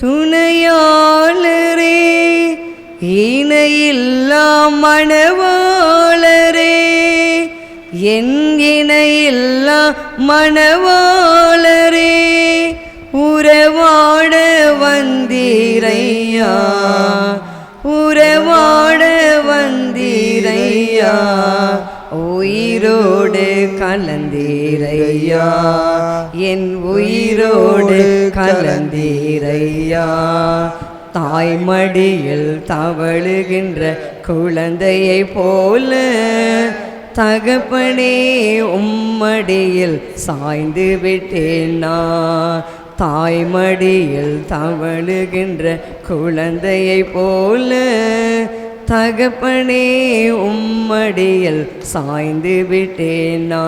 துணையாளரே இணையில்லா மணவாளரே என் இணையில்லா மணவாளரே உறவாட வந்தீரையா உறவாட வந்தீரையா உயிரோடு கலந்தீரையா. என் உயிரோடு கலந்தீரையா? தாய்மடியில் தவழுகின்ற குழந்தையை போல தகப்பனே உம்மடியில் சாய்ந்து விட்டேன் நான் தாய்மடியில் தவழுகின்ற குழந்தையை போல தகப்பனே உம்மடியில் சாய்ந்து விட்டேனா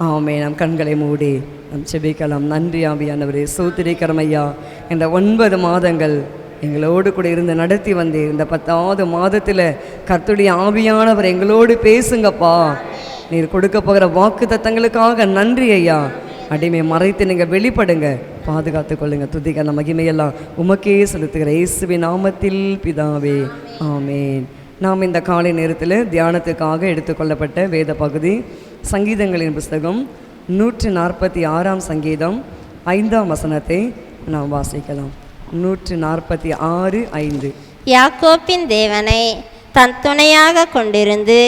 ஆமே நம் கண்களை மூடி. நம் செபிக்கலாம் நன்றி ஆவியானவரே. சூத்திரிக்கிறோம் ஐயா இந்த ஒன்பது மாதங்கள் எங்களோடு கூட இருந்து நடத்தி வந்தீர். இந்த பத்தாவது மாதத்தில் கர்த்துடைய ஆவியானவர் எங்களோடு பேசுங்கப்பா. நீர் கொடுக்க போகிற வாக்கு தத்தங்களுக்காக நன்றி ஐயா. அடிமை மறைத்து நீங்கள் வெளிப்படுங்க. பாதுகாத்து கொள்ளுங்க. துதிக்க மகிமையெல்லாம் உமக்கே செலுத்துகிற இயேசுவி நாமத்தில் பிதாவே. ஆமேன். நாம் இந்த காலை நேரத்தில் தியானத்துக்காக எடுத்துக்கொள்ளப்பட்ட வேத பகுதி சங்கீதங்களின் புஸ்தகம் நூற்றி நாற்பத்தி ஆறாம் சங்கீதம் ஐந்தாம் வசனத்தை நாம் வாசிக்கலாம். நூற்றி நாற்பத்தி ஆறு ஐந்து. யாக்கோப்பின் தேவனை தன் துணையாக கொண்டிருந்து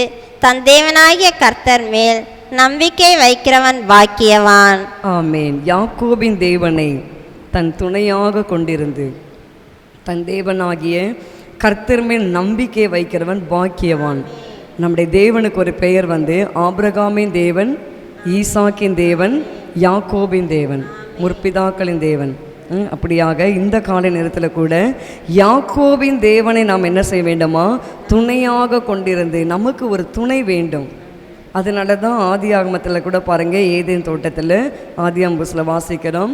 தன் தேவனாகிய கர்த்தர் மேல் நம்பிக்கை வைக்கிறவன் பாக்கியவான். ஆமேன். யாக்கோபின் தேவனை தன் துணையாக கொண்டிருந்து தன் தேவனாகிய கர்த்தர் மேல் நம்பிக்கை வைக்கிறவன் பாக்கியவான். நம்முடைய தேவனுக்கு ஒரு பெயர் வந்து ஆபிரகாமின் தேவன் ஈசாக்கின் தேவன் யாக்கோபின் தேவன் முற்பிதாக்களின் தேவன். அப்படியாக இந்த காலை நேரத்தில் கூட யாக்கோபின் தேவனை நாம் என்ன செய்ய வேண்டுமா? துணையாக கொண்டிருந்து நமக்கு ஒரு துணை வேண்டும். அதனால தான் ஆதி ஆகமத்தில் கூட பாருங்கள் ஏதேன் தோட்டத்தில் ஆதி அம்புஸில் வாசிக்கிறோம்.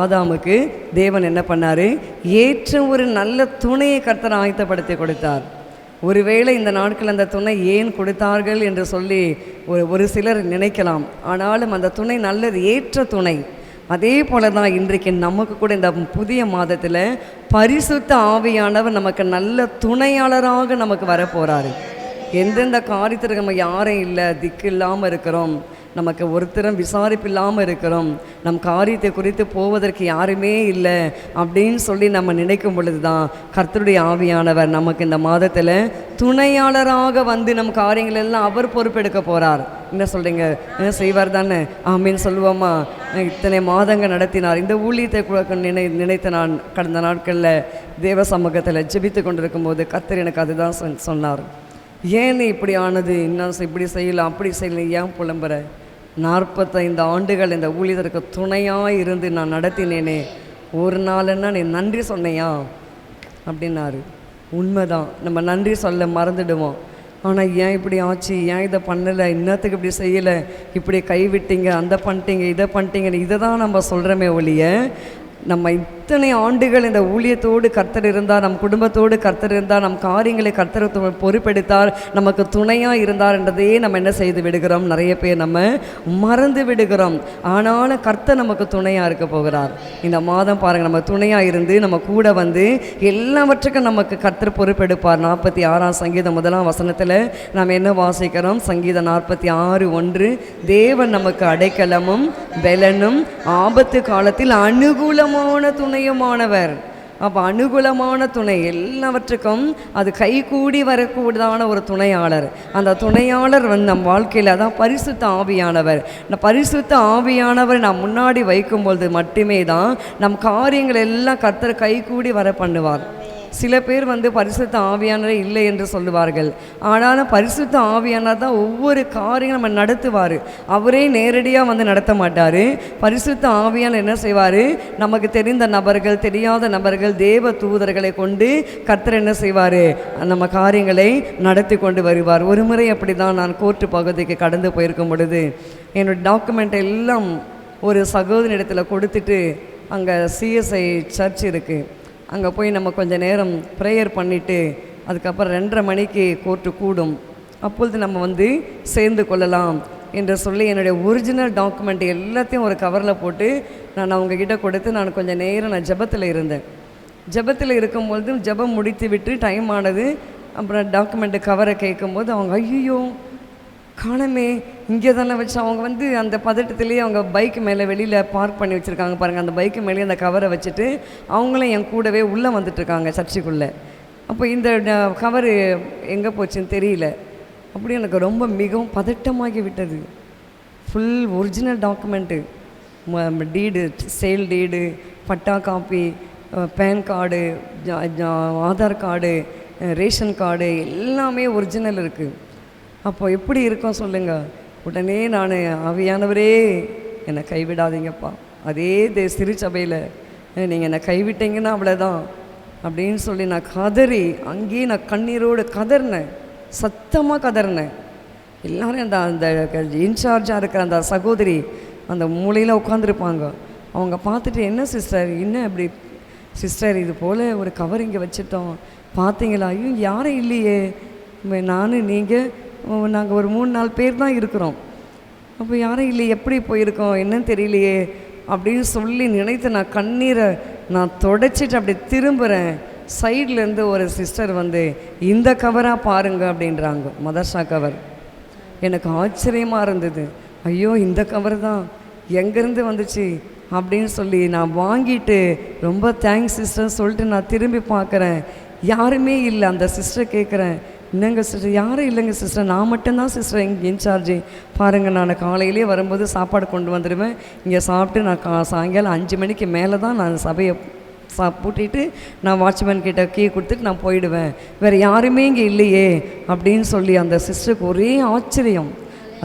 ஆதாமுக்கு தேவன் என்ன பண்ணார்? ஏற்ற ஒரு நல்ல துணையை கர்த்தர் ஆயத்தப்படுத்தி கொடுத்தார். ஒருவேளை இந்த நாட்கள் அந்த துணை ஏன் கொடுத்தார்கள் என்று சொல்லி ஒரு ஒரு சிலர் நினைக்கலாம். ஆனாலும் அந்த துணை நல்லது ஏற்ற துணை. அதே போல தான் இன்றைக்கு நமக்கு கூட இந்த புதிய மாதத்தில் பரிசுத்த ஆவியானவர் நமக்கு நல்ல துணையாளராக நமக்கு வரப்போகிறாரு எந்தெந்த காரியத்திற்கு நம்ம யாரும் இல்லை திக்கு இல்லாமல் இருக்கிறோம். நமக்கு ஒருத்தரும் விசாரிப்பு இல்லாமல் இருக்கிறோம். நம் காரியத்தை குறித்து போவதற்கு யாருமே இல்லை அப்படின்னு சொல்லி நம்ம நினைக்கும் பொழுது தான் கர்த்தருடைய ஆவியானவர் நமக்கு இந்த மாதத்தில் துணையாளராக வந்து நம் காரியங்கள் எல்லாம் அவர் பொறுப்பெடுக்க போகிறார் என்ன சொல்கிறீங்க செய்வார் தானே. ஆமீன் சொல்லுவோமா? இத்தனை மாதங்கள் நடத்தினார். இந்த ஊழியத்தை நினை நினைத்த நான் கடந்த நாட்களில் தேவ சமூகத்தில் ஜெபித்து கொண்டிருக்கும் போது கர்த்தர் எனக்கு அதுதான் சொன்- சொன்னார். ஏன் இப்படி ஆனது? இன்னும் இப்படி செய்யலாம் அப்படி செய்யலாம் ஏன் புலம்புற? நாற்பத்தைந்து ஆண்டுகள் இந்த ஊழியருக்கு துணையாக இருந்து நான் நடத்தினேனே. ஒரு நாளுன்னா நீ நன்றி சொன்னையா? அப்படின்னாரு. உண்மைதான். நம்ம நன்றி சொல்ல மறந்துடுவோம். ஆனால் ஏன் இப்படி ஆச்சு? ஏன் இதை பண்ணலை? இன்னத்துக்கு இப்படி செய்யலை? இப்படி கைவிட்டீங்க அந்த பண்ணிட்டீங்க இதை பண்ணிட்டீங்கன்னு இதை தான் நம்ம சொல்கிறோமே ஒழிய நம்ம இத்தனை ஆண்டுகள் இந்த ஊழியத்தோடு கர்த்தர் இருந்தார் நம் குடும்பத்தோடு கர்த்தர் இருந்தார் நம் காரியங்களை கர்த்தர் பொறுப்பெடுத்தார் நமக்கு துணையாக இருந்தார் என்றதையே நம்ம என்ன செய்து விடுகிறோம்? நிறைய பேர் நம்ம மறந்து விடுகிறோம். ஆனாலும் கர்த்தர் நமக்கு துணையாக இருக்க போகிறார். இந்த மாதம் பாருங்கள் நம்ம துணையாக இருந்து நம்ம கூட வந்து எல்லாவற்றுக்கும் நமக்கு கர்த்தர் பொறுப்பெடுப்பார். நாற்பத்தி ஆறாம் சங்கீதம் முதலாம் வசனத்தில் நாம் என்ன வாசிக்கிறோம்? சங்கீதம் நாற்பத்தி ஆறு ஒன்று தேவன் நமக்கு அடைக்கலமும் பலனும் ஆபத்து காலத்தில் அனுகூலமான துணை துணையுமானவர் அப்போ அனுகூலமான துணை எல்லாவற்றுக்கும் அது கைகூடி வரக்கூடியதான ஒரு துணையாளர். அந்த துணையாளர் வந்து நம் வாழ்க்கையில் அதான் பரிசுத்த ஆவியானவர். இந்த பரிசுத்த ஆவியானவர் நாம் முன்னாடி வைக்கும்பொழுது மட்டுமே தான் நம் காரியங்கள் எல்லாம் கர்த்தர் கைகூடி வர பண்ணுவார். சில பேர் வந்து பரிசுத்த ஆவியானரே இல்லை என்று சொல்லுவார்கள். ஆனாலும் பரிசுத்த ஆவியானார் தான் ஒவ்வொரு காரியம் நம்ம நடத்துவார். அவரே நேரடியாக வந்து நடத்த மாட்டார். பரிசுத்த ஆவியானவர் என்ன செய்வார்? நமக்கு தெரிந்த நபர்கள் தெரியாத நபர்கள் தேவ தூதர்களை கொண்டு கர்த்தர் என்ன செய்வார்? நம்ம காரியங்களை நடத்தி கொண்டு வருவார். ஒரு முறை அப்படி தான் நான் கோர்ட்டு பகுதிக்கு கடந்து போயிருக்கும் பொழுது என்னோட டாக்குமெண்ட் எல்லாம் ஒரு சகோதரிடத்தில் கொடுத்துட்டு அங்கே சிஎஸ்ஐ சர்ச் இருக்குது அங்கே போய் நம்ம கொஞ்சம் நேரம் ப்ரேயர் பண்ணிவிட்டு அதுக்கப்புறம் ரெண்டரை மணிக்கு கோர்ட்டு கூடும். அப்பொழுது நம்ம வந்து சேர்ந்து கொள்ளலாம் என்று சொல்லி என்னுடைய ஒரிஜினல் டாக்குமெண்ட் எல்லாத்தையும் ஒரு கவரில் போட்டு நான் அவங்க கிட்ட கொடுத்து நான் கொஞ்சம் நேரம் நான் ஜெபத்தில் இருந்தேன். ஜெபத்தில் இருக்கும்பொழுதும் ஜெபம் முடித்து விட்டு டைம் ஆனது அப்புறம் டாக்குமெண்ட்டு கவரை கேட்கும்போது அவங்க ஐயோ காணமே இங்கே தானே வச்சு அவங்க வந்து அந்த பதட்டத்துலேயே அவங்க பைக் மேலே வெளியில் பார்க் பண்ணி வச்சுருக்காங்க பாருங்கள் அந்த பைக்கு மேலேயே அந்த கவரை வச்சுட்டு அவங்களும் என் கூடவே உள்ளே வந்துட்டுருக்காங்க சர்ச்சுக்குள்ளே. அப்போ இந்த கவரு எங்கே போச்சுன்னு தெரியல. அப்படி எனக்கு ரொம்ப மிகவும் பதட்டமாகி விட்டது. Full original document deed sale deed patta copy PAN card Aadhaar card ration card எல்லாமே ஒரிஜினல் இருக்குது அப்போ எப்படி இருக்கும் சொல்லுங்கள் உடனே நான் ஆவியானவரே என்னை கைவிடாதீங்கப்பா. அதே தே சிறுச்சபையில் நீங்கள் என்னை கைவிட்டீங்கன்னா அவ்வளோதான் அப்படின்னு சொல்லி நான் கதறி அங்கேயே நான் கண்ணீரோடு கதறினேன். சத்தமாக கதறினேன். எல்லோரும் அந்த அந்த இன்சார்ஜாக இருக்கிற அந்த சகோதரி அந்த மூலையில் உட்காந்துருப்பாங்க அவங்க பார்த்துட்டு என்ன சிஸ்டர் என்ன இப்படி? சிஸ்டர் இது போல் ஒரு கவர் இங்கே வச்சுட்டோம். பார்த்தீங்களா? ஐயோ யாரும் இல்லையே. நானும் நீங்கள் நாங்கள் ஒரு மூணு நாலு பேர் தான் இருக்கிறோம். அப்போ யாரும் இல்லை எப்படி போயிருக்கோம் என்னன்னு தெரியலையே அப்படின்னு சொல்லி நினைத்து நான் கண்ணீரை நான் தொடச்சிட்டு அப்படி திரும்புகிறேன் சைட்லேருந்து ஒரு சிஸ்டர் வந்து இந்த கவராக பாருங்க அப்படின்றாங்க. மதர்ஷா கவர். எனக்கு ஆச்சரியமாக இருந்தது. ஐயோ இந்த கவர் தான். எங்கேருந்து வந்துச்சு? அப்படின்னு சொல்லி நான் வாங்கிட்டு ரொம்ப தேங்க்ஸ் சிஸ்டர் சொல்லிட்டு நான் திரும்பி பார்க்குறேன். யாருமே இல்லை. அந்த சிஸ்டர் கேட்குறேன் இல்லைங்க சிஸ்டர் யாரும் இல்லைங்க சிஸ்டர் நான் மட்டும்தான் சிஸ்டர் இங்கே இன்சார்ஜி பாருங்கள் நான் காலையிலே வரும்போது சாப்பாடு கொண்டு வந்துடுவேன். இங்கே சாப்பிட்டு நான் கா சாயங்காலம் அஞ்சு மணிக்கு மேலே தான் நான் சபையை சா பூட்டிட்டு நான் வாட்ச்மேன் கிட்ட கீ கொடுத்துட்டு நான் போயிடுவேன். வேறு யாருமே இங்கே இல்லையே அப்படின்னு சொல்லி அந்த சிஸ்டருக்கு ஒரே ஆச்சரியம்.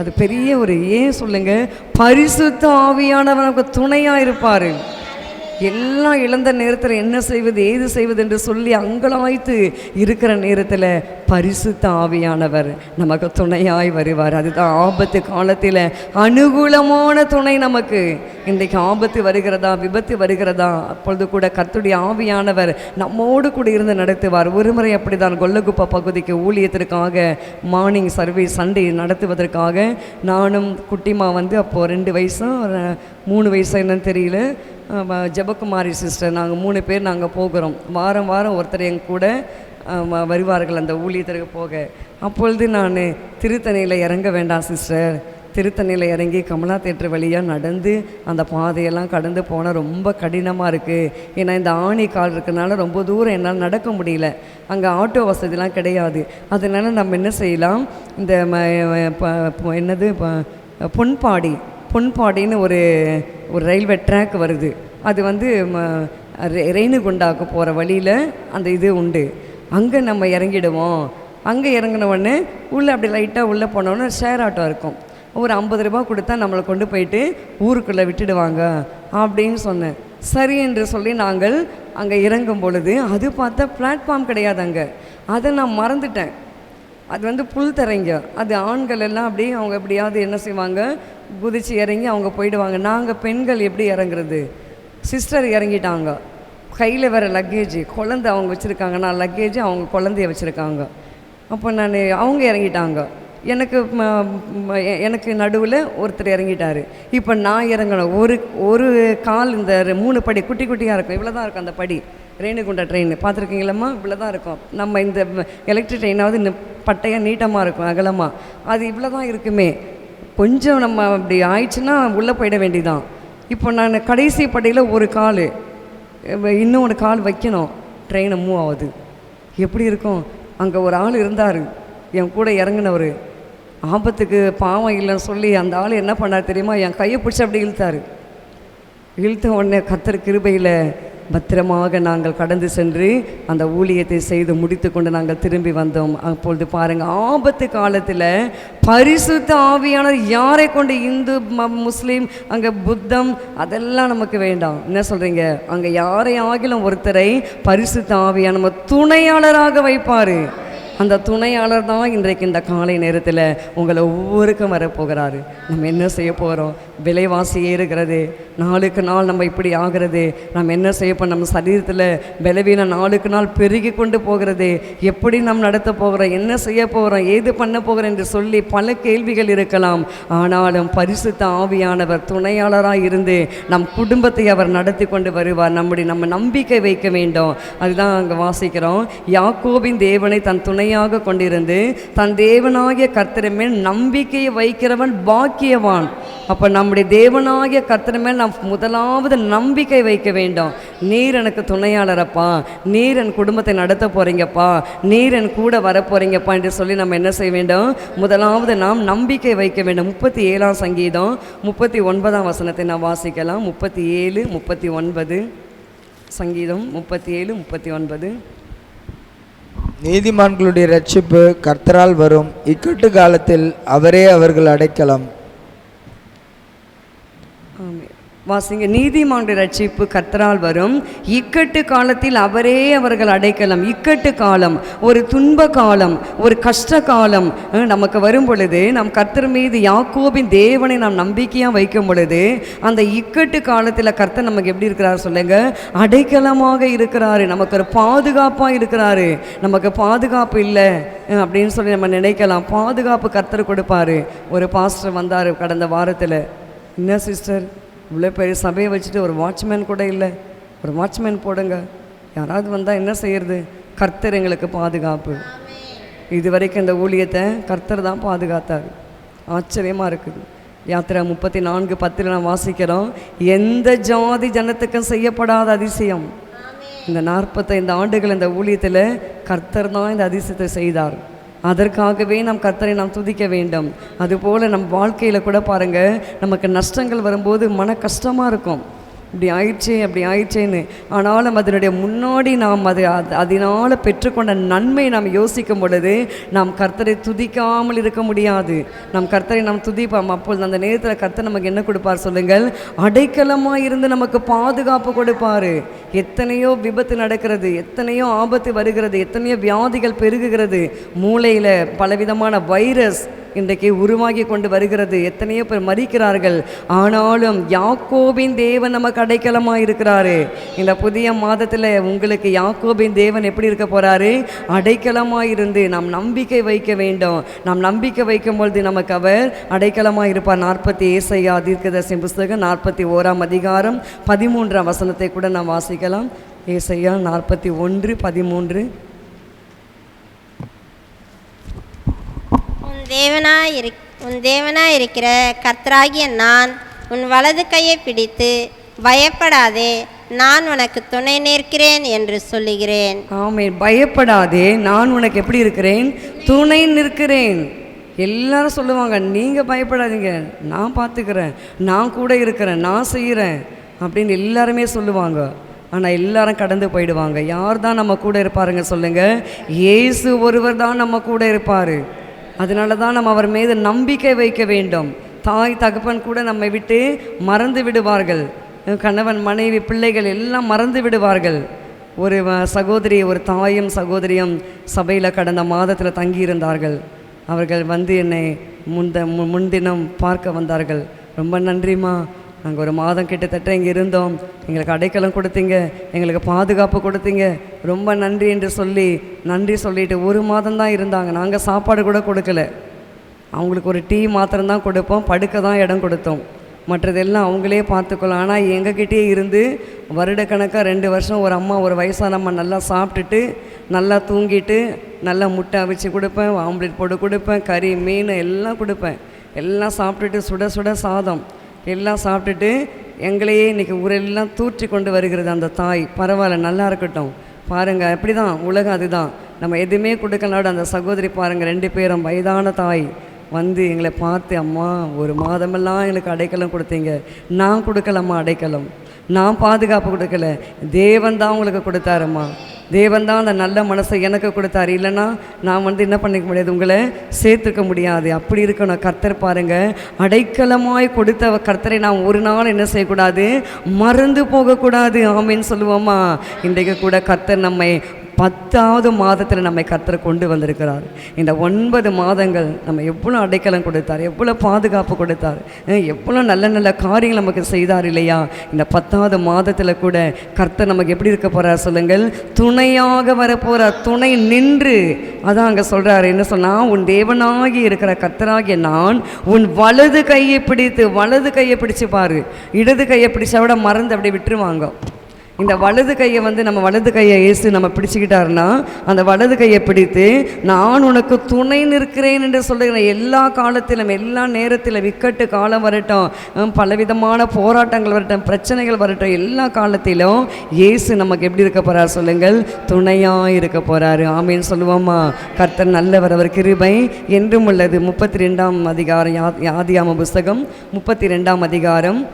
அது பெரிய ஒரு ஏன் சொல்லுங்கள் பரிசுத்த ஆவியானவர் நமக்கு துணையாக இருப்பார். எல்லாம் இழந்த நேரத்தில் என்ன செய்வது ஏது செய்வது என்று சொல்லி அங்கலாய்த்து இருக்கிற நேரத்தில் பரிசுத்த ஆவியானவர் நமக்கு துணையாய் வருவார். அதுதான் ஆபத்து காலத்தில் அனுகூலமான துணை நமக்கு. இன்றைக்கு ஆபத்து வருகிறதா விபத்து வருகிறதா அப்பொழுது கூட கத்துடைய ஆவியானவர் நம்மோடு கூட இருந்து நடத்துவார். ஒரு முறை அப்படிதான் கொல்லகுப்பா பகுதிக்கு ஊழியத்திற்காக மார்னிங் சர்வீஸ் சண்டே நடத்துவதற்காக நானும் குட்டிமா வந்து அப்போது ரெண்டு வயசும் மூணு வயசு என்னன்னு தெரியல. ஜபகுமாரி வ- சிஸ்டர் நாங்கள் மூணு பேர் நாங்கள் போகிறோம். வாரம் வாரம் ஒருத்தர் எங்க கூட வருவார்கள் அந்த ஊழியத்திற்கு போக. அப்பொழுது நான் திருத்தணியில் இறங்க வேண்டாம் சிஸ்டர் திருத்தணியில் இறங்கி கமலா தேட்டர் வழியாக நடந்து அந்த பாதையெல்லாம் கடந்து போனால் ரொம்ப கடினமாக இருக்குது ஏன்னா இந்த ஆணி கால் இருக்கனால ரொம்ப தூரம் என்னால் நடக்க முடியல. அங்கே ஆட்டோ வசதிலாம் கிடையாது. அதனால் நம்ம என்ன செய்யலாம்? இந்த ப- என்னது? ப- பொன்பாடி பொன்பாடின்னு ஒரு ஒரு ரயில்வே ட்ராக் வருது. அது வந்து ம- போகிற வழியில் அந்த இது உண்டு. அங்கே நம்ம இறங்கிடுவோம். அங்கே இறங்கினவுடனே உள்ளே அப்படி லைட்டாக உள்ளே போனோடனே ஷேர் ஆட்டோ இருக்கும். ஒரு ஐம்பது ரூபா கொடுத்தா நம்மளை கொண்டு போயிட்டு ஊருக்குள்ளே விட்டுடுவாங்க அப்படின்னு சொன்னேன். சரி என்று சொல்லி நாங்கள் அங்கே இறங்கும் பொழுது அது பார்த்தா பிளாட்ஃபார்ம் கிடையாது அங்கே. அதை நான் மறந்துட்டேன். அது வந்து புல் தரைங்க. அது ஆண்கள் எல்லாம் அப்படியே அவங்க எப்படியாவது என்ன செய்வாங்க? குதித்து இறங்கி அவங்க போயிடுவாங்க. நாங்கள் பெண்கள் எப்படி இறங்குறது? சிஸ்டர் இறங்கிட்டாங்க. கையில் வேறு லக்கேஜ் குழந்தை அவங்க வச்சுருக்காங்க. நான் லக்கேஜ் அவங்க குழந்தைய வச்சுருக்காங்க. அப்போ நான் அவங்க இறங்கிட்டாங்க. எனக்கு எனக்கு நடுவில் ஒருத்தர் இறங்கிட்டார். இப்போ நான் இறங்கணும் ஒரு ஒரு கால் இந்த மூணு படி குட்டி குட்டியாக இருக்கும். இவ்வளோ தான் இருக்கும் அந்த படி. ரேணுகுண்டா ட்ரெயின் பார்த்துருக்கீங்களம்மா? இவ்வளோ தான் இருக்கும். நம்ம இந்த எலக்ட்ரிக் ட்ரெயினாவது இன்னும் பட்டையாக நீட்டமாக இருக்கும் அகலமாக அது இவ்வளோ தான் இருக்குமே. கொஞ்சம் நம்ம அப்படி ஆயிடுச்சுன்னா உள்ளே போயிட வேண்டியதான் இப்போ நான் கடைசி படையில் ஒரு கால் இன்னும் ஒரு கால் வைக்கணும். ட்ரெயினை மூவ் ஆகுது. எப்படி இருக்கும்? அங்கே ஒரு ஆள் இருந்தார். என் கூட இறங்கினவர். ஆபத்துக்கு பாவம் இல்லைன்னு சொல்லி அந்த ஆள் என்ன பண்ணார் தெரியுமா? என் கையை பிடிச்சி அப்படி இழுத்தார். இழுத்த உடனே கத்தர் கிருபையில் பத்திரமாக நாங்கள் கடந்து சென்று அந்த ஊழியத்தை செய்து முடித்து கொண்டு நாங்கள் திரும்பி வந்தோம். அப்பொழுது பாருங்கள் ஆபத்து காலத்தில் பரிசுத்த ஆவியானவர் யாரை கொண்டு இந்து ம முஸ்லீம் அங்கே புத்தம் அதெல்லாம் நமக்கு வேண்டாம். என்ன சொல்கிறீங்க அங்கே யாரை ஆகிலும் ஒருத்தரை பரிசுத்த ஆவியான நம்ம துணையாளராக வைப்பார். அந்த துணையாளர் தான் இன்றைக்கு இந்த காலை நேரத்தில் உங்களை ஒவ்வொருக்கும் வரப்போகிறாரு. நம்ம என்ன செய்ய போகிறோம் விலைவாசி ஏறுகிறது. நாளுக்கு நாள் நம்ம இப்படி ஆகிறது. நம்ம என்ன செய்ய நம்ம சரீரத்தில் பலவீனம் நாளுக்கு நாள் பெருகி கொண்டு போகிறது. எப்படி நாம் நடத்த போகிறோம் என்ன செய்ய போகிறோம் ஏது பண்ண போகிறோம் என்று சொல்லி பல கேள்விகள் இருக்கலாம். ஆனாலும் பரிசுத்த ஆவியானவர் துணையாளராக இருந்து நம் குடும்பத்தை அவர் நடத்தி கொண்டு வருவார். நம்முடைய நம்ம நம்பிக்கை வைக்க வேண்டும். அதுதான் அங்கே வாசிக்கிறோம். யாக்கோபின் தேவனை தன் துணை துணையாக கொண்டிருந்து தன் தேவனாகிய கர்த்தர் நம்பிக்கையை வைக்கிறவன் பாக்கியவான். அப்போ நம்முடைய தேவனாகிய கர்த்தர் நாம் முதலாவது நம்பிக்கை வைக்க வேண்டும். நீர் எனக்கு துணையாளரப்பா. நீர் என் குடும்பத்தை நடத்த போறீங்கப்பா. நீர் என் கூட வரப்போறீங்கப்பா என்று சொல்லி நம்ம என்ன செய்ய வேண்டும்? முதலாவது நாம் நம்பிக்கை வைக்க வேண்டும். முப்பத்தி ஏழாம் சங்கீதம் முப்பத்தி ஒன்பதாம் வசனத்தை நாம் வாசிக்கலாம். முப்பத்தி ஏழு முப்பத்தி ஒன்பது சங்கீதம் முப்பத்தி ஏழு முப்பத்தி ஒன்பது நீதிமான்களுடைய ரட்சிப்பு கர்த்தரால் வரும். இக்கட்டு காலத்தில் அவரே அவர்கள் அடைக்கலம் ஆமென். வாசிங்க நீதிமானுடைய ரட்சிப்பு கர்த்தரால் வரும். இக்கட்டு காலத்தில் அவரே அவர்கள் அடைக்கலம். இக்கட்டு காலம் ஒரு துன்ப காலம் ஒரு கஷ்ட காலம். நமக்கு வரும் பொழுது நம் கர்த்தர் மீது யாக்கோபின் தேவனை நாம் நம்பிக்கையாக வைக்கும் பொழுது அந்த இக்கட்டு காலத்தில் கர்த்தர் நமக்கு எப்படி இருக்கிறார் சொல்லுங்க? அடைக்கலமாக இருக்கிறாரு. நமக்கு ஒரு பாதுகாப்பாக இருக்கிறாரு. நமக்கு பாதுகாப்பு இல்லை அப்படின்னு சொல்லி நம்ம நினைக்கலாம். பாதுகாப்பு கர்த்தர் கொடுப்பாரு. ஒரு பாஸ்டர் வந்தார் கடந்த வாரத்தில். என்ன சிஸ்டர்? இவ்வளோ பெரிய சபையை வச்சுட்டு ஒரு வாட்ச்மேன் கூட இல்லை. ஒரு வாட்ச்மேன் போடுங்க. யாராவது வந்தால் என்ன செய்யறது? கர்த்தர் எங்களுக்கு பாதுகாப்பு. இது வரைக்கும் இந்த ஊழியத்தை கர்த்தர் தான் பாதுகாத்தார். ஆச்சரியமாக இருக்குது. யாத்திரை முப்பத்தி நான்கு பத்தில் நான் வாசிக்கிறோம். எந்த ஜாதி ஜனத்துக்கும் செய்யப்படாத அதிசயம். இந்த நாற்பத்தைந்து ஆண்டுகள் இந்த ஊழியத்தில் கர்த்தர் தான் இந்த அதிசயத்தை செய்தார். அதற்காகவே நாம் கர்த்தரை நாம் துதிக்க வேண்டும். அதுபோல் நம் வாழ்க்கையில் கூட பாருங்கள் நமக்கு நஷ்டங்கள் வரும்போது மன கஷ்டமாக இருக்கும். இப்படி ஆயிடுச்சே அப்படி ஆயிடுச்சேன்னு. ஆனாலும் அதனுடைய முன்னாடி நாம் அது அது- அதனால் பெற்றுக்கொண்ட நன்மை நாம் யோசிக்கும் பொழுது நாம் கர்த்தரை துதிக்காமல் இருக்க முடியாது. நாம் கர்த்தரை நாம் துதிப்போம். அப்பொழுது அந்த நேரத்தில் கர்த்தர் நமக்கு என்ன கொடுப்பார் சொல்லுங்கள்? அடைக்கலமாக இருந்து நமக்கு பாதுகாப்பு கொடுப்பார். எத்தனையோ விபத்து நடக்கிறது எத்தனையோ ஆபத்து வருகிறது எத்தனையோ வியாதிகள் பெருகுகிறது. மூளையில் பலவிதமான வைரஸ் இன்றைக்கு உருவாகி கொண்டு வருகிறது. எத்தனையோ பேர் மறிக்கிறார்கள். ஆனாலும் யாக்கோபின் தேவன் நமக்கு அடைக்கலமாக இருக்கிறாரு இந்த புதிய மாதத்தில் உங்களுக்கு யாக்கோபின் தேவன் எப்படி இருக்க போகிறாரு அடைக்கலமாக இருந்து நாம் நம்பிக்கை வைக்க வேண்டும். நாம் நம்பிக்கை வைக்கும் பொழுது நமக்கு அவர் அடைக்கலமாக இருப்பார் நாற்பத்தி ஏசையா தீர்க்கதரிசி புஸ்தகம் நாற்பத்தி ஓராம் அதிகாரம் பதிமூன்றாம் வசனத்தை கூட நாம் வாசிக்கலாம். ஏசையா நாற்பத்தி ஒன்று பதிமூன்று. தேவனாய் இரு உன் தேவனாய் இருக்கிற கர்த்தராகிய நான் உன் வலது கையை பிடித்து பயப்படாதே நான் உனக்கு துணை நிற்கிறேன் என்று சொல்லுகிறேன். ஆமே பயப்படாதே நான் உனக்கு எப்படி இருக்கிறேன்? துணை நிற்கிறேன். எல்லாரும் சொல்லுவாங்க நீங்கள் பயப்படாதீங்க. நான் பார்த்துக்கிறேன். நான் கூட இருக்கிறேன். நான் செய்கிறேன். அப்படின்னு எல்லாருமே சொல்லுவாங்க. ஆனால் எல்லாரும் கடந்து போயிடுவாங்க. யார் தான் நம்ம கூட இருப்பாருங்க சொல்லுங்க. இயேசு ஒருவர் தான் நம்ம கூட இருப்பார். அதனால தான் நம்ம அவர் மீது நம்பிக்கை வைக்க வேண்டும். தாய் தகப்பன் கூட நம்மை விட்டு மறந்து விடுவார்கள். கணவன் மனைவி பிள்ளைகள் எல்லாம் மறந்து விடுவார்கள். ஒரு வ- சகோதரி ஒரு தாயும் சகோதரியும் சபையில் கடந்த மாதத்தில் தங்கியிருந்தார்கள். அவர்கள் வந்து என்னை முந்த மு- முன்தினம் பார்க்க வந்தார்கள். ரொம்ப நன்றிம்மா. நாங்கள் ஒரு மாதம் கிட்டத்தட்ட இங்கே இருந்தோம். எங்களுக்கு அடைக்கலம் கொடுத்தீங்க. எங்களுக்கு பாதுகாப்பு கொடுத்தீங்க. ரொம்ப நன்றி என்று சொல்லி நன்றி சொல்லிட்டு ஒரு மாதம் தான் இருந்தாங்க. நாங்கள் சாப்பாடு கூட கொடுக்கல. அவங்களுக்கு ஒரு டீ மாத்திரம்தான் கொடுப்போம். படுக்க தான் இடம் கொடுத்தோம். மற்றதெல்லாம் அவங்களே பார்த்துக்கலாம் ஆனால் எங்ககிட்டயே இருந்து வருடக்கணக்காக ரெண்டு வருஷம் ஒரு அம்மா ஒரு வயசான அம்மா நல்லா சாப்பிட்டுட்டு நல்லா தூங்கிட்டு நல்லா முட்டை அவிச்சு கொடுப்பேன் ஆம்லேட் போட்டு கொடுப்பேன் கறி மீன் எல்லாம் கொடுப்பேன். எல்லாம் சாப்பிட்டுட்டு சுட சுட சாதம். எல்லாம் சாப்பிட்டுட்டு எங்களையே இன்றைக்கி ஊரெல்லாம் தூற்றி கொண்டு வருகிறது அந்த தாய். பரவாயில்ல நல்லா இருக்கட்டும். பாருங்கள் அப்படி தான் உலகம் அதுதான். நம்ம எதுவுமே கொடுக்கலாட அந்த சகோதரி பாருங்கள் ரெண்டு பேரும் வயதான தாய். வந்து எங்களை பார்த்து அம்மா ஒரு மாதமெல்லாம் எங்களுக்கு அடைக்கலம் கொடுத்தீங்க. நான் கொடுக்கலம்மா அடைக்கலம். நான் பாதுகாப்பு கொடுக்கல. தேவன் தான் உங்களுக்கு கொடுத்தாரும்மா. தேவன் தான் அந்த நல்ல மனசை எனக்கு கொடுத்தாரு. இல்லைன்னா நான் வந்து என்ன பண்ணிக்க முடியாது? உங்களை சேர்த்துக்க முடியாது. அப்படி இருக்கணும். கர்த்தர் பாருங்க. அடைக்கலமாய் கொடுத்த கர்த்தரை நாம் ஒரு நாள் என்ன செய்யக்கூடாது? மறந்து போகக்கூடாது. ஆமின்னு சொல்லுவோமா? இன்றைக்கு கூட கர்த்தர் நம்மை பத்தாவது மாதத்தில் நம்மை கத்தரை கொண்டு வந்திருக்கிறார். இந்த ஒன்பது மாதங்கள் நம்ம எவ்வளோ அடைக்கலம் கொடுத்தார் எவ்வளோ பாதுகாப்பு கொடுத்தார் எவ்வளோ நல்ல நல்ல காரியங்கள் நமக்கு செய்தார் இல்லையா? இந்த பத்தாவது மாதத்தில் கூட கர்த்தர் நமக்கு எப்படி இருக்க போகிறார் சொல்லுங்கள்? துணையாக வரப்போகிறார் துணை நின்று. அதான் அங்கே சொல்கிறார் என்ன சொன்னால் உன் தேவனாகி இருக்கிற கர்த்தராகிய நான் உன் வலது கையை பிடித்து வலது கையை பிடிச்சு பாரு. இடது கையை பிடிச்சா விட மறந்து அப்படியே விட்டுருவாங்க. இந்த வலது கையை வந்து நம்ம வலது கையை ஏசு நம்ம பிடிச்சிக்கிட்டாருன்னா அந்த வலது கையை பிடித்து நான் உனக்கு துணை நிற்கிறேன் என்று சொல்லுகிற எல்லா காலத்திலும் எல்லா நேரத்திலும் விக்கட்டு காலம் வரட்டும் பலவிதமான போராட்டங்கள் வரட்டும் பிரச்சனைகள் வரட்டும் எல்லா காலத்திலும் ஏசு நமக்கு எப்படி இருக்க போகிறார் சொல்லுங்கள்? துணையாக இருக்க போகிறாரு ஆமீன் சொல்லுவோமா? கர்த்தர் நல்லவர் அவர் கிருபை என்றும் உள்ளது. முப்பத்தி ரெண்டாம் அதிகாரம் யா யாதியாம புஸ்தகம் முப்பத்தி ரெண்டாம் அதிகாரம்.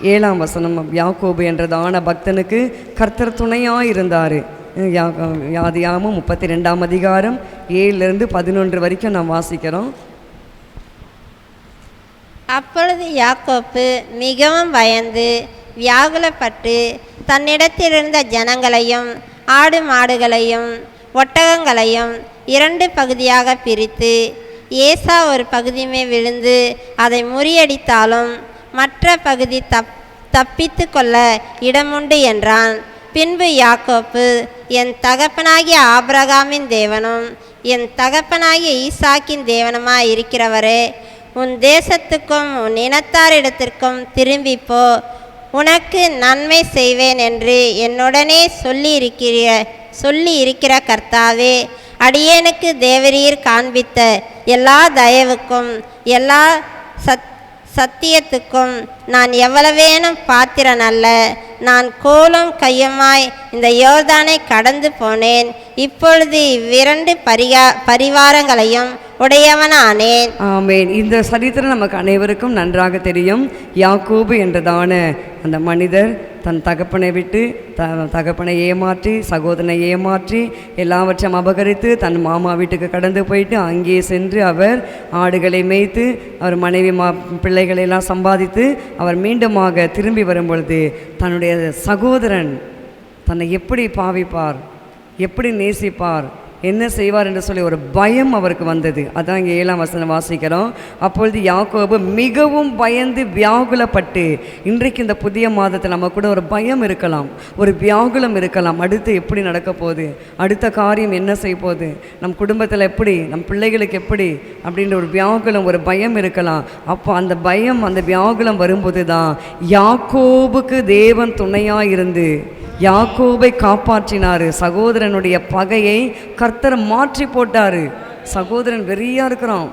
ஏழாம் வசனம் யாக்கோபு என்றதான பக்தனுக்கு கர்த்தர் துணையாக இருந்தார் யாதியாமும் முப்பத்தி ரெண்டாம் அதிகாரம் ஏழுலேருந்து பதினொன்று வரைக்கும் நாம் வாசிக்கிறோம். அப்பொழுது யாக்கோப்பு மிகவும் பயந்து வியாகுலப்பட்டு தன்னிடத்திலிருந்த ஜனங்களையும் ஆடு மாடுகளையும் ஒட்டகங்களையும் இரண்டு பகுதியாக பிரித்து ஏசா ஒரு பகுதியுமே விழுந்து அதை முறியடித்தாலும் மற்ற பகுதி தப் தப்பித்து கொள்ள இடமுண்டு என்றான். பின்பு யாக்கோப்பு என் தகப்பனாகிய ஆபிரகாமின் தேவனும் என் தகப்பனாகிய ஈசாக்கின் தேவனுமாய் இருக்கிறவரே உன் தேசத்துக்கும் உன் இனத்தாரிடத்திற்கும் திரும்பிப்போ உனக்கு நன்மை செய்வேன் என்று என்னுடனே சொல்லி இருக்கிற சொல்லி இருக்கிற கர்த்தாவே அடியேனுக்கு தேவரீர் காண்பித்த எல்லா தயவுக்கும் எல்லா சத் சத்தியத்துக்கும் நான் எவ்வளவேனும் பாத்திரன் அல்ல நான் கோலும் கையுமாய் இந்த யோர்தானை கடந்து போனேன். இப்பொழுது இவ்விரண்டு பரிகா பரிவாரங்களையும் உடையவனானேன். ஆமேன். இந்த சரித்திரம் நமக்கு அனைவருக்கும் நன்றாக தெரியும். யாக்கோபு என்றதான அந்த மனிதர் தன் தகப்பனை விட்டு த தகப்பனை ஏமாற்றி சகோதரனை ஏமாற்றி எல்லாவற்றையும் அபகரித்து தன் மாமா வீட்டுக்கு கடந்து போயிட்டு அங்கே சென்று அவர் ஆடுகளை மேய்த்து அவர் மனைவி மா பிள்ளைகளை எல்லாம் சம்பாதித்து அவர் மீண்டுமாக திரும்பி வரும் பொழுது தன்னுடைய சகோதரன் தன்னை எப்படி பாவிப்பார் எப்படி நேசிப்பார் என்ன செய்வார் என்று சொல்லி ஒரு பயம் அவருக்கு வந்தது. அதான் இங்கே ஏழாம் வசனம் வாசிக்கிறோம். அப்பொழுது யாக்கோபு மிகவும் பயந்து வியாகுலப்பட்டு இன்றைக்கு இந்த புதிய மாதத்தில் நம்ம கூட ஒரு பயம் இருக்கலாம் ஒரு வியாகுலம் இருக்கலாம். அடுத்து எப்படி நடக்க போகுது? அடுத்த காரியம் என்ன செய்ய போகுது? நம் குடும்பத்தில் எப்படி? நம் பிள்ளைகளுக்கு எப்படி? அப்படின்ற ஒரு வியாகுலம் ஒரு பயம் இருக்கலாம். அப்போ அந்த பயம் அந்த வியாகுலம் வரும்போது தான் யாக்கோபுக்கு தேவன் துணையாக இருந்து யாக்கோபை காப்பாற்றினார். சகோதரனுடைய பகையை கர்த்தர் மாற்றி போட்டார். சகோதரன் வெறியாக இருக்கிறான்.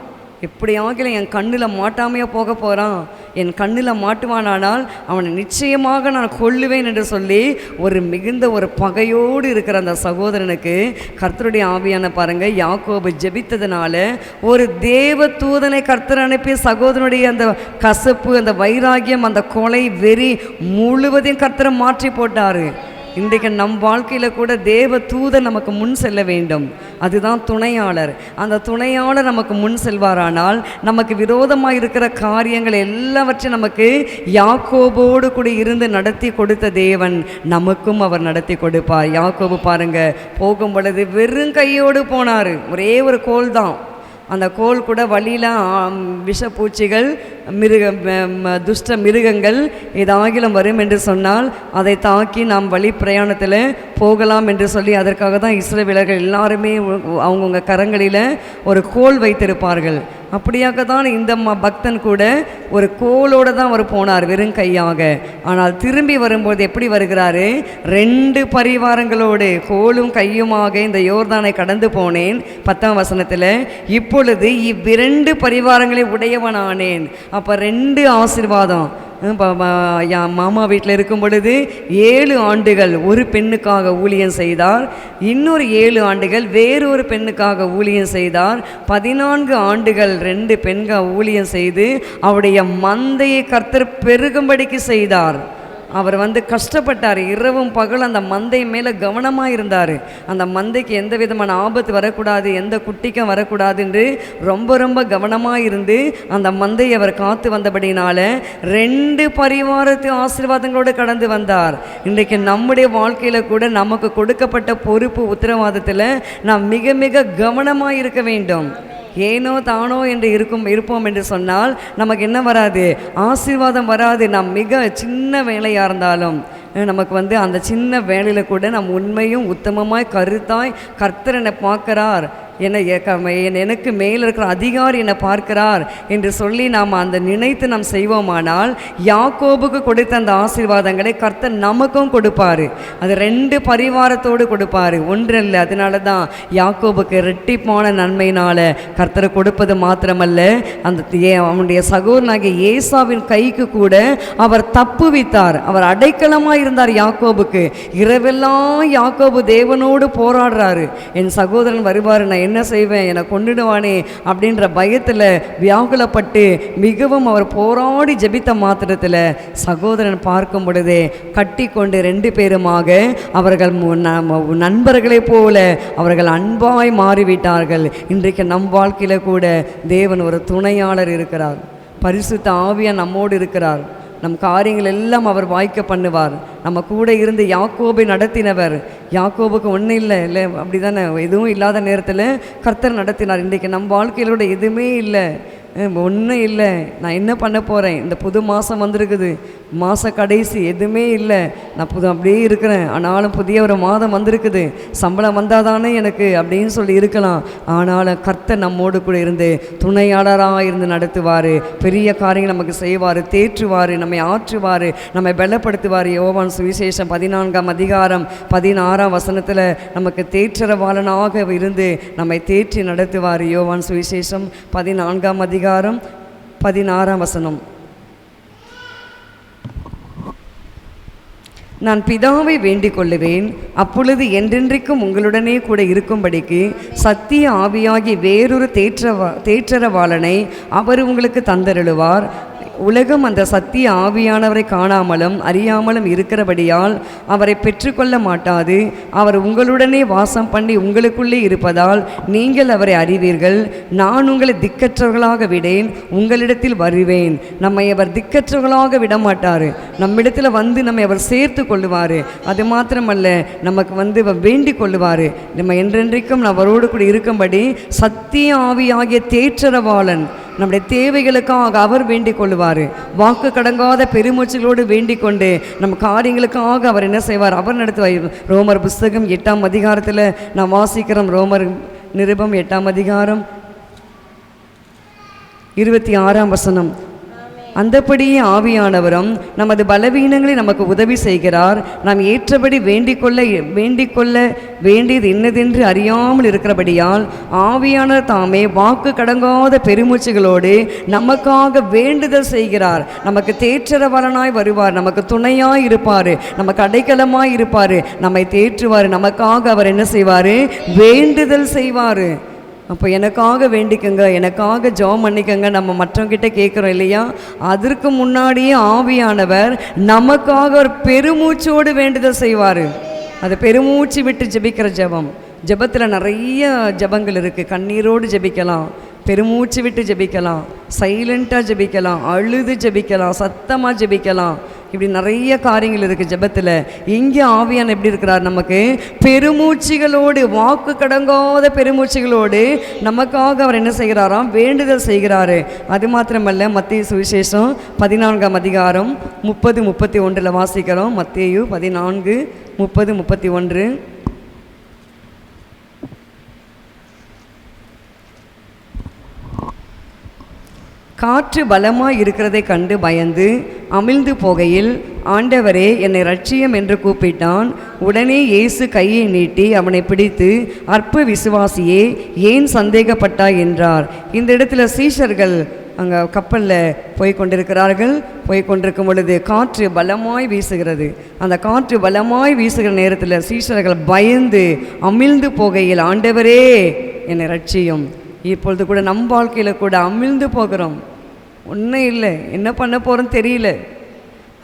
எப்படியாகிலும் என் கண்ணில் மாட்டாமையாக போக போகிறான் என் கண்ணில் மாட்டுவானானால் அவனை நிச்சயமாக நான் கொள்ளுவேன் என்று சொல்லி ஒரு மிகுந்த ஒரு பகையோடு இருக்கிற அந்த சகோதரனுக்கு கர்த்தருடைய ஆவியான பாருங்கள் யாக்கோபு ஜெபித்ததுனால ஒரு தேவ தூதனை கர்த்தர் அனுப்பி சகோதரனுடைய அந்த கசப்பு அந்த வைராகியம் அந்த கொலை வெறி முழுவதையும் கர்த்தரை மாற்றி போட்டார். இன்றைக்கு நம் வாழ்க்கையில் கூட தேவ தூதர் நமக்கு முன் செல்ல வேண்டும். அதுதான் துணையாளர். அந்த துணையாளர் நமக்கு முன் செல்வாரானால் நமக்கு விரோதமாக இருக்கிற காரியங்கள் எல்லாவற்றையும் நமக்கு யாக்கோபோடு கூட இருந்து நடத்தி கொடுத்த தேவன் நமக்கும் அவர் நடத்தி கொடுப்பார். யாக்கோபு பாருங்க போகும் பொழுது வெறும் கையோடு போனார். ஒரே ஒரு கோல் தான். அந்த கோல் கூட வழியில் விஷப்பூச்சிகள் மிருக துஷ்ட மிருகங்கள் ஏதாகிலும் வரும் என்று சொன்னால் அதை தாக்கி நாம் வழி பிரயாணத்தில் போகலாம் என்று சொல்லி அதற்காக தான் இஸ்ரவேலர்கள் எல்லாருமே அவங்கவுங்க கரங்களில் ஒரு கோல் வைத்திருப்பார்கள். அப்படியாக தான் இந்த ம பக்தன் கூட ஒரு கோலோடு தான் அவர் போனார் வெறும் கையாக. ஆனால் திரும்பி வரும்போது எப்படி வருகிறாரு? ரெண்டு பரிவாரங்களோடு கோலும் கையுமாக இந்த யோர்தானை கடந்து போனேன். பத்தாம் வசனத்தில் இப்பொழுது இவ்விரண்டு பரிவாரங்களை உடையவனானேன். அப்போ ரெண்டு ஆசீர்வாதம். என் மாமா வீட்டில் இருக்கும் பொழுது ஏழு ஆண்டுகள் ஒரு பெண்ணுக்காக ஊழியம் செய்தார். இன்னொரு ஏழு ஆண்டுகள் வேறொரு பெண்ணுக்காக ஊழியம் செய்தார். பதினான்கு ஆண்டுகள் ரெண்டு பெண்கள் ஊழியம் செய்து அவருடைய மந்தையை கர்த்தர் பெருகும்படிக்கு செய்தார். அவர் வந்து கஷ்டப்பட்டார். இரவும் பகல் அந்த மந்தை மேலே கவனமாக இருந்தார் அந்த மந்தைக்கு எந்த விதமான ஆபத்து வரக்கூடாது எந்த குட்டிக்கும் வரக்கூடாது என்று ரொம்ப ரொம்ப கவனமாக இருந்து அந்த மந்தையை அவர் காத்து வந்தபடினால ரெண்டு பரிவாரத்து ஆசீர்வாதங்களோடு கடந்து வந்தார். இன்றைக்கு நம்முடைய வாழ்க்கையில் கூட நமக்கு கொடுக்கப்பட்ட பொறுப்பு உத்தரவாதத்தில் நாம் மிக மிக கவனமாக இருக்க வேண்டும். ஏனோ தானோ என்று இருக்கும் இருப்போம் என்று சொன்னால் நமக்கு என்ன வராது? ஆசீர்வாதம் வராது. நாம் மிக சின்ன வேலையாக இருந்தாலும் நமக்கு வந்து அந்த சின்ன வேலையில் கூட நம் உண்மையும் உத்தமமாய் கருத்தாய் கர்த்தரனை பார்க்குறார் பார்க்கிறார். என்னை எனக்கு மேல் இருக்கிற அதிகாரி என்னை பார்க்கிறார் என்று சொல்லி நாம் அந்த நினைத்து நாம் செய்வோமானால் யாக்கோபுக்கு கொடுத்த அந்த ஆசீர்வாதங்களை கர்த்தர் நமக்கும் கொடுப்பாரு. அது ரெண்டு பரிவாரத்தோடு கொடுப்பாரு. ஒன்று இல்லை அதனால தான் யாக்கோபுக்கு ரெட்டிப்பான நன்மையினால் கர்த்தர் கொடுப்பது மாத்திரமல்ல. அந்த அவனுடைய சகோதரனாகிய ஏசாவின் கைக்கு கூட அவர் தப்புவித்தார் அவர் அடைக்கலமாக இருந்தார் யாக்கோபுக்கு. இரவெல்லாம் யாக்கோபு தேவனோடு போராடுறாரு. என் சகோதரன் வருவார் நான் என்ன செய்வேன்? என்னை கொண்டுடுவானே அப்படின்ற பயத்தில் வியாகுலப்பட்டு மிகவும் அவர் போராடி ஜெபித்த மாத்திரத்தில் சகோதரன் பார்க்கும் பொழுதே கட்டி கொண்டு ரெண்டு பேருமாக அவர்கள் நண்பர்களைப் போல அவர்கள் அன்பாய் மாறிவிட்டார்கள். இன்றைக்கு நம் வாழ்க்கையில் கூட தேவன் ஒரு துணையாளர் இருக்கிறார். பரிசுத்த ஆவியா நம்மோடு இருக்கிறார். நம் காரியங்கள் எல்லாம் அவர் வாய்க்க பண்ணுவார். நம்ம கூட இருந்து யாக்கோபை நடத்தினவர். யாக்கோபுக்கு ஒன்றும் இல்லை இல்லை அப்படி தானே எதுவும் இல்லாத நேரத்தில் கர்த்தர் நடத்தினார். இன்றைக்கு நம் வாழ்க்கையிலோட எதுவுமே இல்லை. ஒன்றும் இல்லை. நான் என்ன பண்ண போகிறேன் இந்த புது மாதம் வந்திருக்குது. மாத கடைசி எதுவுமே இல்லை. நான் புது அப்படியே இருக்கிறேன். ஆனாலும் புதிய ஒரு மாதம் வந்திருக்குது. சம்பளம் வந்தால் தானே எனக்கு அப்படின்னு சொல்லி இருக்கலாம். ஆனாலும் கர்த்த நம்மோடு கூட இருந்து துணையாளராக இருந்து நடத்துவார். பெரிய காரியங்கள் நமக்கு செய்வார். தேற்றுவார். நம்மை ஆற்றுவார். நம்மை பலப்படுத்துவார். யோவான் சுவிசேஷம் பதினான்காம் அதிகாரம் பதினாறாம் வசனத்தில் நமக்கு தேற்றரவாளனாக இருந்து நம்மை தேற்றி நடத்துவார். யோவான் சுவிசேஷம் பதினான்காம் அதிகாரம் பதினாறாம் வசனம். நான் பிதாவை வேண்டிக் கொள்ளுவேன் அப்பொழுது என்றென்றைக்கும் உங்களுடனே கூட இருக்கும்படிக்கு சத்திய ஆவியாகி வேறொரு தேற்றவா தேற்றரவாளனை அவர் உங்களுக்கு தந்தருளுவார். உலகம் அந்த சத்திய ஆவியானவரை காணாமலும் அறியாமலும் இருக்கிறபடியால் அவரை பெற்றுக்கொள்ள மாட்டாது. அவர் உங்களுடனே வாசம் பண்ணி உங்களுக்குள்ளே இருப்பதால் நீங்கள் அவரை அறிவீர்கள். நான் உங்களை திக்கற்றவர்களாக விடேன் உங்களிடத்தில் வருவேன். நம்மை அவர் திக்கற்றவர்களாக விட மாட்டார் நம்மிடத்தில் வந்து நம்மை அவர் சேர்த்து கொள்ளுவார். அது மாத்திரமல்ல நமக்கு வந்து வேண்டிக் கொள்ளுவார். நம்ம என்றென்றைக்கும் அவரோடு கூட இருக்கும்படி சத்திய ஆவியாகிய தேற்றரவாளன் நம்முடைய தேவைகளுக்காக அவர் வேண்டிக் கொள்ளுவார் வாக்கு கடங்காத பெருமூச்சுகளோடு வேண்டிக் கொண்டு நம் காரியங்களுக்காக அவர் என்ன செய்வார்? அவர் நடத்துவார். ரோமர் புஸ்தகம் எட்டாம் அதிகாரத்தில் நாம் வாசிக்கிறோம். ரோமர் நிருபம் எட்டாம் அதிகாரம் இருபத்தி ஆறாம் வசனம். அந்தப்படியே ஆவியானவரும் நமது பலவீனங்களை நமக்கு உதவி செய்கிறார். நாம் ஏற்றபடி வேண்டிக்கொள்ள வேண்டிக்கொள்ள வேண்டியது என்னதென்று அறியாமல் இருக்கிறபடியால் ஆவியானவர் தாமே வாக்கு கடங்காத பெருமூச்சுகளோடு நமக்காக வேண்டுதல் செய்கிறார். நமக்கு தேற்றரவரனாய் வருவார். நமக்கு துணையாய் இருப்பார். நமக்கு அடைக்கலமாய் இருப்பார். நம்மை தேற்றுவார். நமக்காக அவர் என்ன செய்வார்? வேண்டுதல் செய்வார். அப்போ எனக்காக வேண்டிக்கங்க எனக்காக ஜெபம் பண்ணிக்கங்க நம்ம மற்றவங்கிட்ட கேட்குறோம் இல்லையா? அதற்கு முன்னாடியே ஆவியானவர் நமக்காக ஒரு பெருமூச்சோடு வேண்டுதல் செய்வார். அது பெருமூச்சு விட்டு ஜெபிக்கிற ஜெபம். ஜெபத்தில் நிறைய ஜெபங்கள் இருக்குது கண்ணீரோடு ஜெபிக்கலாம் பெருமூச்சு விட்டு ஜெபிக்கலாம் சைலண்ட்டாக ஜெபிக்கலாம் அழுது ஜெபிக்கலாம் சத்தமாக ஜெபிக்கலாம். இப்படி நிறைய காரியங்கள் இருக்குது ஜெபத்தில். இங்கே ஆவியான் எப்படி இருக்கிறார் நமக்கு? பெருமூச்சிகளோடு வாக்கு கடங்காத பெருமூச்சிகளோடு நமக்காக அவர் என்ன செய்கிறாராம்? வேண்டுதல் செய்கிறாரு. அது மாத்திரமல்ல மத்திய சுவிசேஷம் பதினான்காம் அதிகாரம் முப்பது முப்பத்தி ஒன்றில் வாசிக்கிறோம். மத்தியு பதினான்கு முப்பது முப்பத்தி ஒன்று. காற்று பலமாய் இருக்கிறதை கண்டு பயந்து அமிழ்ந்து போகையில் ஆண்டவரே என்னை ரட்சியம் என்று கூப்பிட்டான். உடனே இயேசு கையை நீட்டி அவனை பிடித்து அற்ப விசுவாசியே ஏன் சந்தேகப்பட்டாய்? என்றார். இந்த இடத்துல சீஷர்கள் அங்கே கப்பலில் போய் கொண்டிருக்கிறார்கள். போய் கொண்டிருக்கும் பொழுது காற்று பலமாய் வீசுகிறது. அந்த காற்று பலமாய் வீசுகிற நேரத்தில் சீஷர்கள் பயந்து அமிழ்ந்து போகையில் ஆண்டவரே என்னை ரட்சியும் இப்பொழுது கூட நம் வாழ்க்கையில் கூட அமிழ்ந்து போகிறோம். ஒன்றும் இல்லை. என்ன பண்ண போகிறோன்னு தெரியல.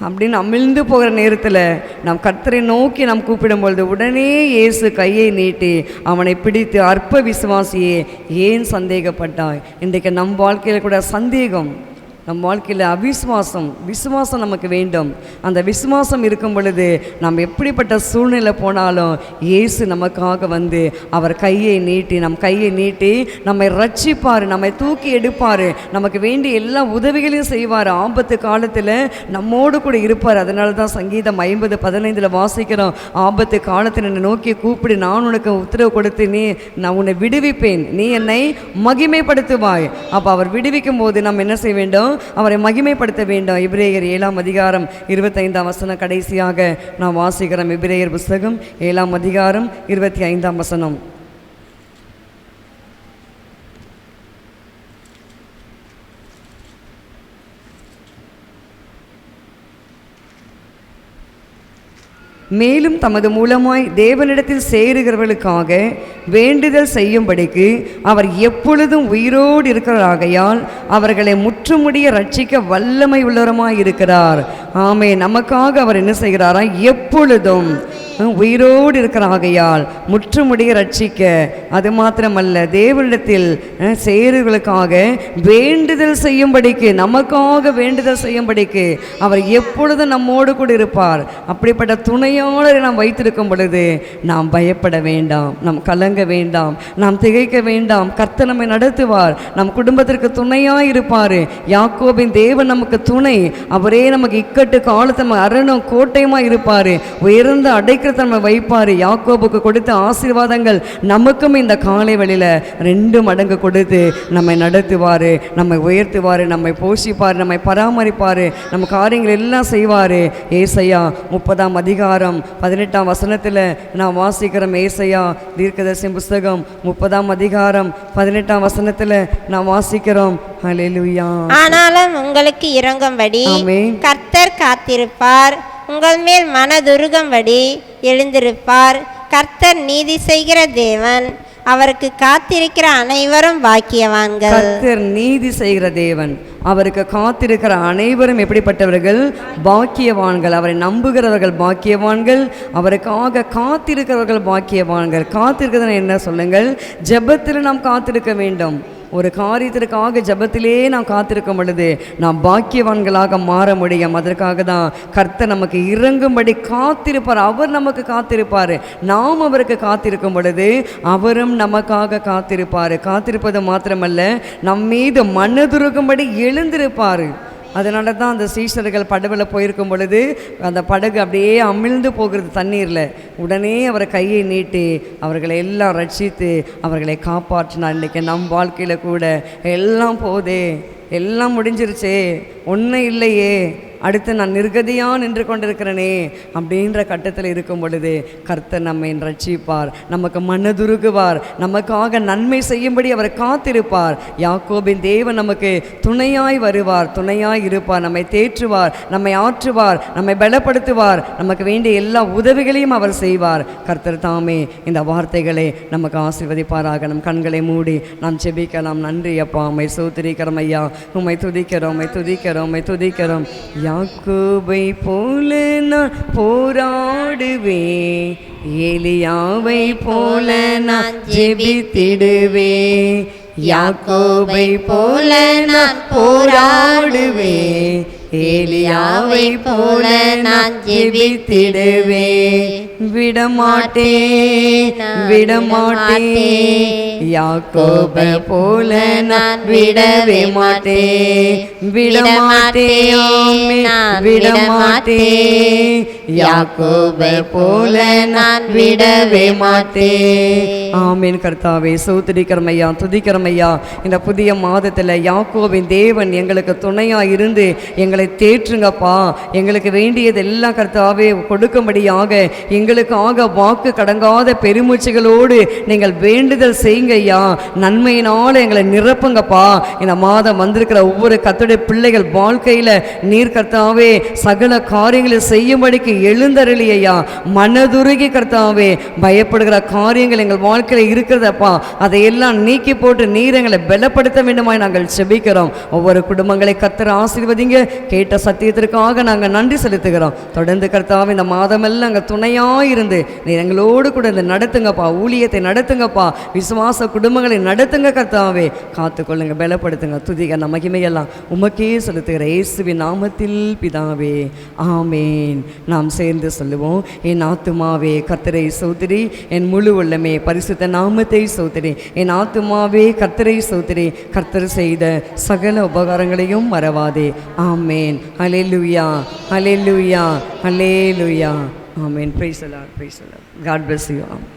அப்படின்னு அமிழ்ந்து போகிற நேரத்தில் நாம் கர்த்தரை நோக்கி நாம் கூப்பிடும் பொழுது உடனே இயேசு கையை நீட்டி அவனை பிடித்து அற்ப விசுவாசியே ஏன் சந்தேகப்பட்டாய்? இன்றைக்கு நம் வாழ்க்கையில் கூட சந்தேகம். நம் வாழ்க்கையில் அவிசுவாசம் விசுவாசம் நமக்கு வேண்டும். அந்த விசுவாசம் இருக்கும் பொழுது நாம் எப்படிப்பட்ட சூழ்நிலை போனாலும் இயேசு நமக்காக வந்து அவர் கையை நீட்டி நம் கையை நீட்டி நம்மை ரட்சிப்பார் நம்மை தூக்கி எடுப்பார். நமக்கு வேண்டிய எல்லா உதவிகளையும் செய்வார். ஆபத்து காலத்தில் நம்மோடு கூட இருப்பார். அதனால தான் சங்கீதம் ஐம்பது பதினைந்தில் வாசிக்கிறோம். ஆபத்து காலத்தில் என்னை நோக்கி கூப்பிடு நான் உனக்கு உத்தரவு கொடுத்து நீ நான் உன்னை விடுவிப்பேன். நீ என்னை மகிமைப்படுத்துவாய். அப்போ அவர் விடுவிக்கும் போது நாம் என்ன செய்ய வேண்டும்? அவரை மகிமைப்படுத்த வேண்டும். இப்ரேயர் ஏழாம் அதிகாரம் இருபத்தைந்தாம் வசனம் கடைசியாக நாம் வாசிக்கிறோம். இப்ரேயர் புஸ்தகம் ஏழாம் அதிகாரம் இருபத்தி ஐந்தாம் வசனம். மேலும் தமது மூலமாய் தேவனிடத்தில் சேருகிறவர்களுக்காக வேண்டுதல் செய்யும்படிக்கு அவர் எப்பொழுதும் உயிரோடு இருக்கிறாகையால் அவர்களை முற்றுமுடிய ரட்சிக்க வல்லமை உள்ளவருமாய் இருக்கிறார் ஆமே நமக்காக அவர் என்ன செய்கிறாரா? எப்பொழுதும். உயிரோடு இருக்கிறாகையால் முற்றுமுடிய ரட்சிக்க. அது மாத்திரமல்ல தேவனிடத்தில் செயல்களுக்காக வேண்டுதல் செய்யும்படிக்கு நமக்காக வேண்டுதல் செய்யும்படிக்கு அவர் எப்பொழுதும் நம்மோடு கூட இருப்பார். அப்படிப்பட்ட துணையாளரை நாம் வைத்திருக்கும் பொழுது நாம் பயப்பட வேண்டாம் நாம் கலங்க வேண்டாம் நாம் திகைக்க வேண்டாம். கர்த்தனமை நம்மை நடத்துவார் நம் குடும்பத்திற்கு துணையாக இருப்பார். யாக்கோபின் தேவன் நமக்கு துணை அவரே நமக்கு இக்கட்டு காலத்து நம்ம அரணும் கோட்டையுமா இருப்பார். உயர்ந்த நம்ம வைப்பார். யாக்கோபுக்கு கொடுத்த ஆசீர்வாதங்கள் நமக்கும் இந்த காலை வழியில் ரெண்டு மடங்கு கொடுத்து நம்மை நடத்துவார் நம்மை உயர்த்துவார் நம்மை போஷிப்பார் நம்மை பராமரிப்பார் நம்ம காரியங்கள் எல்லாம் செய்வார். ஏசையா முப்பதாம் அதிகாரம் பதினெட்டாம் வசனத்தில் நான் வாசிக்கிறோம். ஏசையா தீர்க்கதரிசி புஸ்தகம் முப்பதாம் அதிகாரம் பதினெட்டாம் வசனத்தில் நான் வாசிக்கிறோம். ஆனாலும் உங்களுக்கு இறங்கும்படி. கர்த்தர் காத்திருப்பார். உங்கள் மேல் மனதுருகம்படி எழுந்திருப்பார். கர்த்தர் நீதி செய்கிற தேவன். அவருக்கு காத்திருக்கிற அனைவரும் பாக்கியவான்கள். கர்த்தர் நீதி செய்கிற தேவன். அவருக்கு காத்திருக்கிற அனைவரும் எப்படிப்பட்டவர்கள்? பாக்கியவான்கள். அவரை நம்புகிறவர்கள் பாக்கியவான்கள். அவருக்காக காத்திருக்கிறவர்கள் பாக்கியவான்கள். காத்திருக்கிறதுன்னு என்ன சொல்லுங்கள்? ஜெபத்தில் நாம் காத்திருக்க வேண்டும். ஒரு காரியத்திற்காக ஜபத்திலே நாம் காத்திருக்கும் பொழுது நாம் பாக்கியவான்களாக மாற முடியும். அதற்காக தான் கர்த்தர் நமக்கு இறங்கும்படி காத்திருப்பார். அவர் நமக்கு காத்திருப்பார். நாம் அவருக்கு காத்திருக்கும் பொழுது அவரும் நமக்காக காத்திருப்பார். காத்திருப்பது மாத்திரமல்ல நம் மீது மனதுருகும்படி எழுந்திருப்பார். அதனால தான் அந்த சீஷர்கள் படகுல போயிருக்கும் பொழுது அந்த படகு அப்படியே அமிழ்ந்து போகிறது தண்ணீரில். உடனே அவரை கையை நீட்டி அவர்களை எல்லாம் ரட்சித்து அவர்களை காப்பாற்றினார். இன்றைக்கி நம் வாழ்க்கையில் கூட எல்லாம் போதே எல்லாம் முடிஞ்சிருச்சே ஒன்றும் இல்லையே. அடுத்து நான் நிர்கதியாக நின்று கொண்டிருக்கிறேனே அப்படின்ற கட்டத்தில் இருக்கும் பொழுது கர்த்தர் நம்மை ரட்சிப்பார் நமக்கு மனதுருகுவார் நமக்காக நன்மை செய்யும்படி அவர் காத்திருப்பார். யாக்கோபின் தேவன் நமக்கு துணையாய் வருவார் துணையாய் இருப்பார் நம்மை தேற்றுவார் நம்மை ஆற்றுவார் நம்மை பலப்படுத்துவார் நமக்கு வேண்டிய எல்லா உதவிகளையும் அவர் செய்வார். கர்த்தர் தாமே இந்த வார்த்தைகளை நமக்கு ஆசீர்வதிப்பாராக. நம் கண்களை மூடி நாம் செபிக்கலாம் நன்றி அப்பா உம்மை சோத்திரிக்கிறோம் ஐயா. உம்மை துதிக்கிறோம் உம்மை துதிக்கிறோம் உம்மை துதிக்கிறோம். யாக்கோபை போல நான் போராடுவேன். எலியாவை போல நான் ஜெபித்திடுவேன். யாக்கோபை போல நான் போராடுவேன். ஏலியாவை போல நான் ஜெபித்திடுவேன். விடமாட்டேன் விடமாட்டேன். யாக்கோபை போல நான் விடவே மாட்டே விடமாட்டே விடமாட்டே யாக்கோபை போல நான் விடவே மாட்டே ஆமீன் கர்த்தாவே சோத்திரிக்கிறோம் துதிக்கிறமையா இந்த புதிய மாதத்தில் யாக்கோவின் தேவன் எங்களுக்கு துணையாக இருந்து எங்களை தேற்றுங்கப்பா. எங்களுக்கு வேண்டியது எல்லாம் கர்த்தாவே கொடுக்கும்படியாக எங்களுக்காக வாக்கு கடங்காத பெருமூச்சுகளோடு நீங்கள் வேண்டுதல் செய்ய செய்யுங்க ஐயா நன்மையினால் எங்களை நிரப்புங்கப்பா. இந்த மாதம் வந்திருக்கிற ஒவ்வொரு கத்துடைய பிள்ளைகள் வாழ்க்கையில் நீர் கர்த்தாவே சகல காரியங்களை செய்யும்படிக்கு எழுந்தருளி ஐயா மனதுருகி கர்த்தாவே பயப்படுகிற காரியங்கள் எங்கள் வாழ்க்கையில் இருக்கிறதப்பா. அதையெல்லாம் நீக்கி போட்டு நீர் எங்களை பலப்படுத்த வேண்டுமாய் நாங்கள் செபிக்கிறோம். ஒவ்வொரு குடும்பங்களை கத்துற ஆசீர்வதிங்க. கேட்ட சத்தியத்திற்காக நாங்கள் நன்றி செலுத்துகிறோம். தொடர்ந்து கர்த்தாவே இந்த மாதமெல்லாம் அங்கே துணையாக இருந்து நீர் எங்களோடு கூட இந்த நடத்துங்கப்பா. ஊழியத்தை நடத்துங்கப்பா. விசுவாச குடும்பங்களை நடத்துங்க கர்த்தாவே. காத்துக்கொள்ளுங்க பலப்படுத்துங்க துதிக நம்ம மகிமையெல்லாம் உமக்கே செலுத்துகிற இயேசுவின் நாமத்தில் பிதாவே. ஆமேன். நாம் சேர்ந்து சொல்லுவோம் என் ஆத்துமாவே கர்த்தரை சௌத்திரி என் முழு உள்ளமே பரிசுத்த நாமத்தை சௌத்திரி என் ஆத்துமாவே கர்த்தரை சௌத்திரி கர்த்தர் செய்த சகல உபகாரங்களையும் மறவாதே. ஆமேன். Alleluia alleluia amen praise amen praise a lot God bless you ஆம்